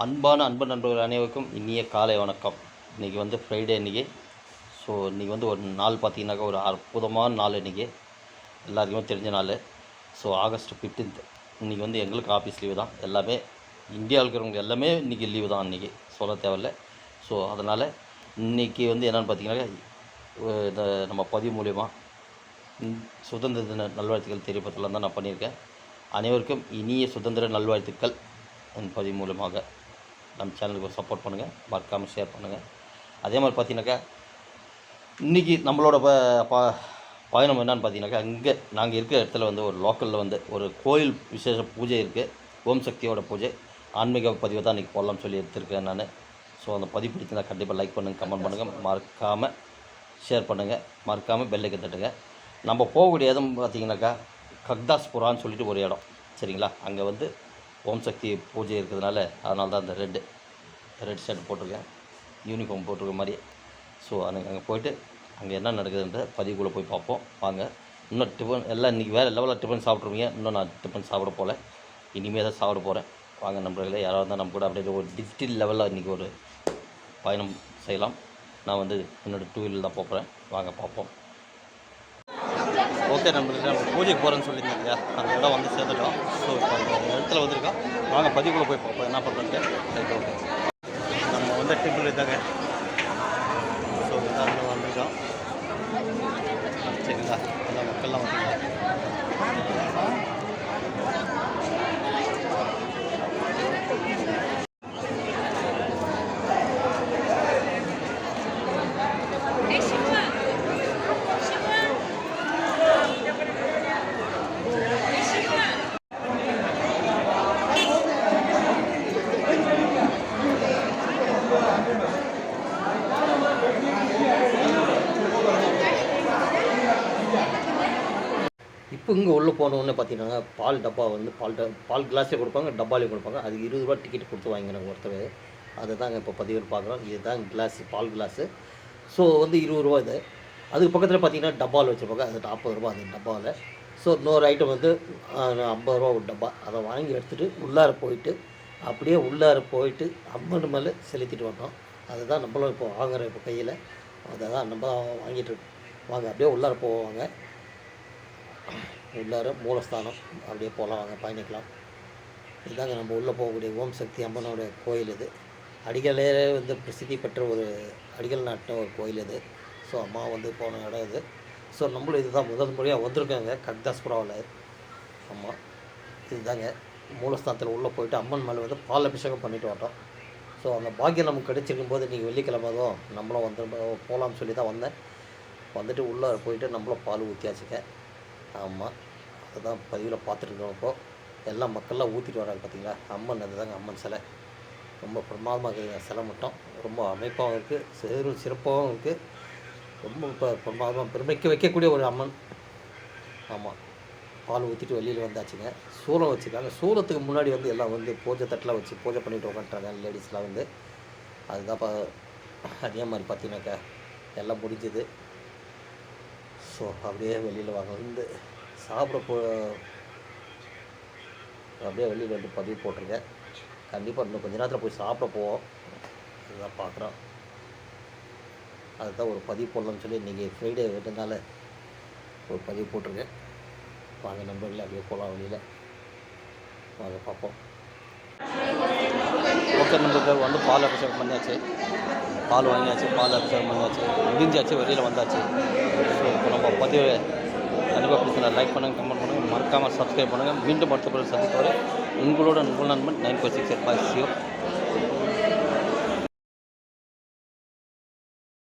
அன்பான அன்பு நண்பர்கள் அனைவருக்கும் இனிய காலை வணக்கம். இன்றைக்கி வந்து ஃப்ரைடே இன்றைக்கி ஸோ இன்றைக்கி வந்து ஒரு நாள் பார்த்தீங்கன்னாக்கா ஒரு அற்புதமான நாள் இன்றைக்கி எல்லாருக்குமே தெரிஞ்ச நாள். ஸோ ஆகஸ்ட் ஃபிஃப்டீன்த் இன்றைக்கி வந்து எங்களுக்கு ஆஃபீஸ் லீவு தான். எல்லாமே இந்தியாவில் இருக்கிறவங்க எல்லாமே இன்றைக்கி லீவு தான் இன்றைக்கி சொல்ல தேவையில்ல. ஸோ அதனால் இன்றைக்கி வந்து என்னென்னு பார்த்தீங்கன்னாக்கா இந்த நம்ம பதிவு மூலிமா சுதந்திர தின நல்வாழ்த்துக்கள் தெரியப்படுத்தலாம் தான் நான் பண்ணியிருக்கேன். அனைவருக்கும் இனிய சுதந்திர நல்வாழ்த்துக்கள். என் பதிவு மூலமாக நம்ம சேனலுக்கு சப்போர்ட் பண்ணுங்கள் மறக்காமல் ஷேர் பண்ணுங்கள் அதே மாதிரி பார்த்தீங்கன்னாக்கா இன்றைக்கி நம்மளோட ப ப பயணம் என்னன்னு பார்த்தீங்கன்னாக்கா இங்கே நாங்கள் இருக்கிற இடத்துல வந்து ஒரு லோக்கலில் வந்து ஒரு கோயில் விசேஷ பூஜை இருக்குது ஓம் சக்தியோட பூஜை. ஆன்மீக பதிவை தான் இன்றைக்கி போடலாம்னு சொல்லி எடுத்திருக்கேன் நான். ஸோ அந்த பதிவு பிடிச்சிருந்தால் கண்டிப்பாக லைக் பண்ணுங்கள் கமெண்ட் பண்ணுங்கள் மறக்காமல் ஷேர் பண்ணுங்கள் மறக்காமல் பெல்லைக்கு தட்டுங்க. நம்ம போகக்கூடிய இடம் பார்த்தீங்கன்னாக்கா கக்தாஸ்புரான்னு சொல்லிட்டு ஒரு இடம். சரிங்களா? அங்கே வந்து ஓம் சக்தி பூஜை இருக்கிறதுனால அதனால தான் அந்த ரெட்டு ரெட் ஷர்ட் போட்டிருக்கேன். யூனிஃபார்ம் போட்டிருக்க மாதிரி. ஸோ அங்கே அங்கே போயிட்டு அங்கே என்ன நடக்குதுன்ற பதிவுக்குள்ளே போய் பார்ப்போம். வாங்க. இன்னும் டிஃபன் எல்லாம் இன்றைக்கி வேறு லெவலில் டிஃபன் சாப்பிட்ருவீங்க இன்னும் நான் டிஃபன் சாப்பிட போகல இனிமேல் தான் சாப்பிட போகிறேன் வாங்க நண்பர்களே யாராக இருந்தால் நம்ம கூட அப்படியே ஒரு டிஜிட்டல் லெவலில் இன்றைக்கி ஒரு பயணம் செய்யலாம். நான் வந்து என்னோடய டூ வீலர் தான் போகிறேன் வாங்க பார்ப்போம். ஓகே நண்பர்களே நம்ம பூஜைக்கு போகிறேன்னு சொல்லியிருந்தேன் இல்லையா அந்த இடம் வந்து சேர்த்துட்டோம் ஸோ இப்போ அந்த இடத்துல வந்திருக்கோம். வாங்க பதிவுக்குள்ளே போய் பார்ப்போம். என்ன பண்ணுறேன்ட்டு ரைட் ஓகே நம்ம வந்து டெம்பிள் இதாங்க. ஸோ இதான் வந்திருக்கோம். சரிங்களா? எல்லா மக்கள்லாம் வந்தீங்க இப்போ இங்கே உள்ளே போனோடனே பார்த்தீங்கன்னா பால் டப்பா வந்து பால் ட பால் கிளாஸே கொடுப்பாங்க டப்பாலையும் கொடுப்பாங்க. அது இருபது ரூபா டிக்கெட் கொடுத்து வாங்கினாங்க ஒருத்தர். அதை தாங்க இப்போ பதிவில் பார்க்குறோம் இதுதான் கிளாஸு பால் கிளாஸு ஸோ வந்து இருபது ரூபா இது. அதுக்கு பக்கத்தில் பார்த்தீங்கன்னா டப்பாவில் வச்சுருப்பாங்க. அது நாற்பது ரூபா அந்த டப்பாவில் ஸோ இன்னொரு ஐட்டம் வந்து ஐம்பது ரூபா ஒரு டப்பா. அதை வாங்கி எடுத்துகிட்டு உள்ளார போயிட்டு அப்படியே உள்ளார போயிட்டு அம்மன் மேலே செலுத்திட்டு வந்தோம் அதுதான் நம்மளும் இப்போ வாங்குகிறோம் இப்போ கையில். அதை தான் நம்ம வாங்கிட்டு வாங்க அப்படியே உள்ளார போவாங்க. உள்ளார மூலஸ்தானம். அப்படியே போகலாம் வாங்க பயணிக்கலாம். இதுதாங்க நம்ம உள்ளே போகக்கூடிய ஓம் சக்தி அம்மனோட கோயில் இது. அடிகளே வந்து பிரசித்தி பெற்ற ஒரு அடிகள் நாட்டின ஒரு கோயில் இது. ஸோ அம்மா வந்து போன இடம் இது. ஸோ நம்மளும் இதுதான் முதல் முறையாக வந்திருக்காங்க கக்தாஸ்புராவில். ஆமாம் இதுதாங்க. மூலஸ்தானத்தில் உள்ளே போயிட்டு அம்மன் மேலே வந்து பால் அபிஷேகம் பண்ணிட்டு வந்தோம். ஸோ அந்த பாக்கியம் நமக்கு கிடைச்சிருக்கும் போது நீங்கள் வெள்ளிக்கிழமை தான் நம்மளும் வந்து போகலாம்னு சொல்லி தான் வந்தேன். வந்துட்டு உள்ளே போயிட்டு நம்மளும் பால் ஊற்றியாச்சுங்க ஆமாம் அதுதான் பதிவில் பார்த்துட்ருக்கோம் இப்போது எல்லா மக்கள்லாம் ஊற்றிட்டு வராங்க பார்த்தீங்களா அம்மன் அதுதாங்க அம்மன் சிலை. ரொம்ப பிரமாதமாக இருக்குது சிலை மட்டும். ரொம்ப அமைப்பாகவும் இருக்குது சேரும் சிறப்பாகவும் இருக்குது ரொம்ப இப்போ பிரமாதமாக பெருமைக்கு வைக்கக்கூடிய ஒரு அம்மன். ஆமாம் பால் ஊற்றிட்டு வெளியில் வந்தாச்சுங்க. சூளம் வச்சுருக்காங்க. சூளத்துக்கு முன்னாடி வந்து எல்லாம் வந்து பூஜை தட்டில் வச்சு பூஜை பண்ணிட்டு உட்காந்துட்டாங்க லேடிஸ்லாம் வந்து. அதுதான் இப்போ அதே மாதிரி பார்த்தீங்கன்னாக்கா எல்லாம் முடிஞ்சுது. ஸோ அப்படியே வெளியில் வாங்க. வந்து சாப்பிட போ அப்படியே வெளியில் வந்து பதிவு போட்டிருக்கேன். கண்டிப்பாக இன்னும் கொஞ்ச நேரத்தில் போய் சாப்பிட போவோம். அதுதான் பார்க்குறோம் அதுதான் ஒரு பதிவு போடலாம்னு சொல்லி இன்றைக்கி ஃப்ரைடே விட்டனால ஒரு பதிவு போட்டிருக்கேன். வாங்க நண்பர்களே அப்படியே போகலாம் வெளியில். வாங்க பார்ப்போம். ஓகே நம்பருக்கு வந்து பால் அபிஷேகம் பண்ணியாச்சு. பால் வாங்கியாச்சு பால் அபிஷேகம் பண்ணியாச்சு. முடிஞ்சாச்சு வெளியில் வந்தாச்சு. ஸோ இப்போ நம்ம பதிவு கண்டிப்பாக பிடிச்சா லைக் பண்ணுங்கள் கமெண்ட் பண்ணுங்கள் மறக்காமல் சப்ஸ்கிரைப் பண்ணுங்கள் மீண்டும் அடுத்த பிறகு சந்திப்பவரை உங்களோட உங்கள் நண்பன் nine four six eight five zero.